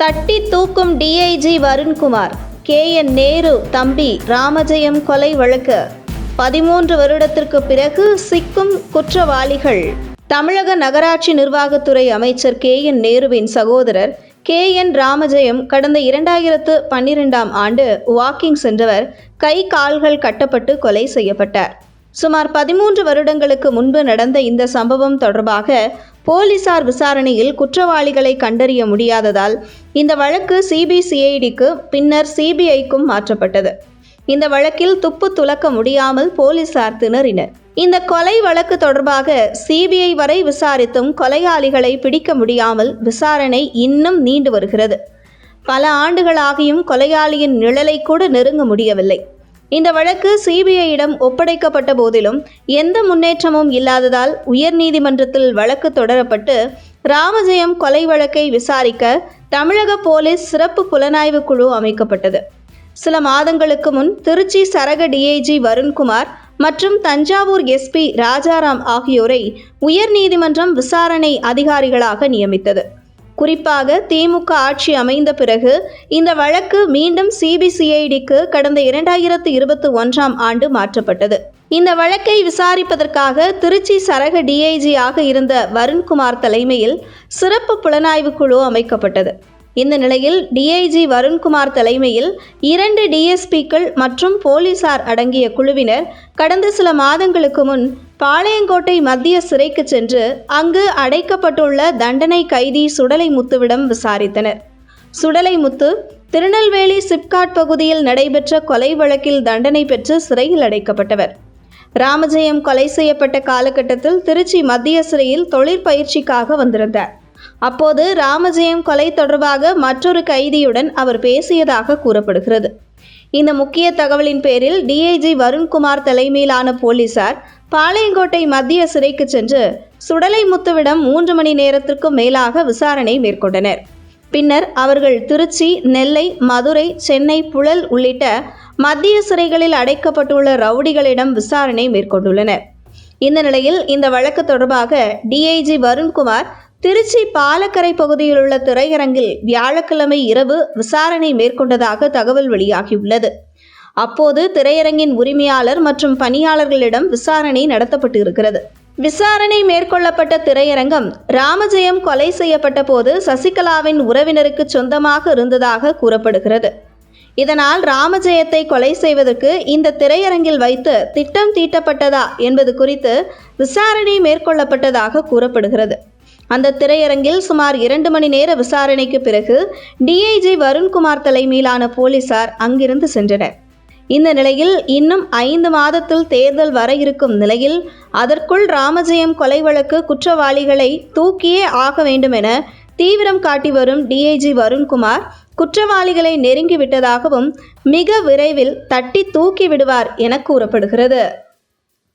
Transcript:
தட்டி தூக்கும் DIG Varunkumar K N Nehru தம்பி ராமஜெயம் கொலை வழக்கு. பதிமூன்று வருடத்திற்கு பிறகு சிக்கும் குற்றவாளிகள். தமிழக நகராட்சி நிர்வாகத்துறை அமைச்சர் கே என் நேருவின் சகோதரர் கே என் ராமஜெயம் கடந்த இரண்டாயிரத்து பன்னிரெண்டாம் ஆண்டு வாக்கிங் சென்றவர் கை கால்கள் கட்டப்பட்டு கொலை செய்யப்பட்டார். சுமார் பதிமூன்று வருடங்களுக்கு முன்பு நடந்த இந்த சம்பவம் தொடர்பாக போலீசார் விசாரணையில் குற்றவாளிகளை கண்டறிய முடியாததால் இந்த வழக்கு சிபிசிஐடிக்கு பின்னர் சிபிஐக்கும் மாற்றப்பட்டது. இந்த வழக்கில் துப்பு துலக்க முடியாமல் போலீசார் திணறினர். இந்த கொலை வழக்கு தொடர்பாக சிபிஐ வரை விசாரித்தும் கொலையாளிகளை பிடிக்க முடியாமல் விசாரணை இன்னும் நீண்டு வருகிறது. பல ஆண்டுகளாகியும் கொலையாளியின் நிழலை கூட நெருங்க முடியவில்லை. இந்த வழக்கு சிபிஐயிடம் ஒப்படைக்கப்பட்ட போதிலும் எந்த முன்னேற்றமும் இல்லாததால் உயர்நீதிமன்றத்தில் வழக்கு தொடரப்பட்டு ராமஜெயம் கொலை வழக்கை விசாரிக்க தமிழக போலீஸ் சிறப்பு புலனாய்வு குழு அமைக்கப்பட்டது. சில மாதங்களுக்கு முன் திருச்சி சரக டிஐஜி வருண்குமார் மற்றும் தஞ்சாவூர் எஸ்பி ராஜாராம் ஆகியோரை உயர்நீதிமன்றம் விசாரணை அதிகாரிகளாக நியமித்தது. குறிப்பாக திமுக ஆட்சி அமைந்த பிறகு இந்த வழக்கு மீண்டும் சிபிசிஐடிக்கு கடந்த இரண்டாயிரத்து இருபத்தி ஒன்றாம் ஆண்டு மாற்றப்பட்டது. இந்த வழக்கை விசாரிப்பதற்காக திருச்சி சரக டிஐஜி ஆக இருந்த வருண்குமார் தலைமையில் சிறப்பு புலனாய்வு குழு அமைக்கப்பட்டது. இந்த நிலையில் டிஐஜி வருண்குமார் தலைமையில் இரண்டு டிஎஸ்பிக்கள் மற்றும் போலீசார் அடங்கிய குழுவினர் கடந்த சில மாதங்களுக்கு முன் பாளையங்கோட்டை மத்திய சிறைக்கு சென்று அங்கு அடைக்கப்பட்டுள்ள தண்டனை கைதி சுடலை முத்துவிடம் விசாரித்தனர். சுடலை முத்து திருநெல்வேலி சிப்காட் பகுதியில் நடைபெற்ற கொலை வழக்கில் தண்டனை பெற்று சிறையில் அடைக்கப்பட்டவர். ராமஜெயம் கொலை செய்யப்பட்ட காலகட்டத்தில் திருச்சி மத்திய சிறையில் தொழிற்பயிற்சிக்காக வந்திருந்தார். அப்போது ராமஜெயம் கொலை தொடர்பாக மற்றொரு கைதியுடன் அவர் பேசியதாக கூறப்படுகிறது. இந்த முக்கிய தகவலின் பேரில் டிஐஜி வருண்குமார் தலைமையிலான போலீசார் பாளையங்கோட்டை மத்திய சிறைக்கு சென்று சுடலை முத்துவிடம் மூன்று மணி நேரத்திற்கும் மேலாக விசாரணை மேற்கொண்டனர். பின்னர் அவர்கள் திருச்சி நெல்லை மதுரை சென்னை புழல் உள்ளிட்ட மத்திய சிறைகளில் அடைக்கப்பட்டுள்ள ரவுடிகளிடம் விசாரணை மேற்கொண்டுள்ளனர். இந்த நிலையில் இந்த வழக்கு தொடர்பாக டிஐஜி வருண்குமார் திருச்சி பாலக்கரை பகுதியில் உள்ள திரையரங்கில் வியாழக்கிழமை இரவு விசாரணை மேற்கொண்டதாக தகவல் வெளியாகியுள்ளது. அப்போது திரையரங்கின் உரிமையாளர் மற்றும் பணியாளர்களிடம் விசாரணை நடத்தப்பட்டு இருக்கிறது விசாரணை மேற்கொள்ளப்பட்ட திரையரங்கம் ராமஜெயம் கொலை செய்யப்பட்ட போது சசிகலாவின் உறவினருக்கு சொந்தமாக இருந்ததாக கூறப்படுகிறது. இதனால் ராமஜெயத்தை கொலை செய்வதற்கு இந்த திரையரங்கில் வைத்து திட்டம் தீட்டப்பட்டதா என்பது குறித்து விசாரணை மேற்கொள்ளப்பட்டதாக கூறப்படுகிறது. அந்த திரையரங்கில் சுமார் இரண்டு மணி நேர விசாரணைக்கு பிறகு டிஐஜி வருண்குமார் தலைமையிலான போலீசார் அங்கிருந்து சென்றனர். இந்த நிலையில் இன்னும் ஐந்து மாதத்தில் தேர்தல் வர இருக்கும் நிலையில் அதற்குள் ராமஜெயம் கொலை வழக்கு குற்றவாளிகளை தூக்கியே ஆக வேண்டும் என தீவிரம் காட்டி வரும் டிஐஜி வருண்குமார் குற்றவாளிகளை நெருங்கிவிட்டதாகவும் மிக விரைவில் தட்டி தூக்கி விடுவார் என கூறப்படுகிறது.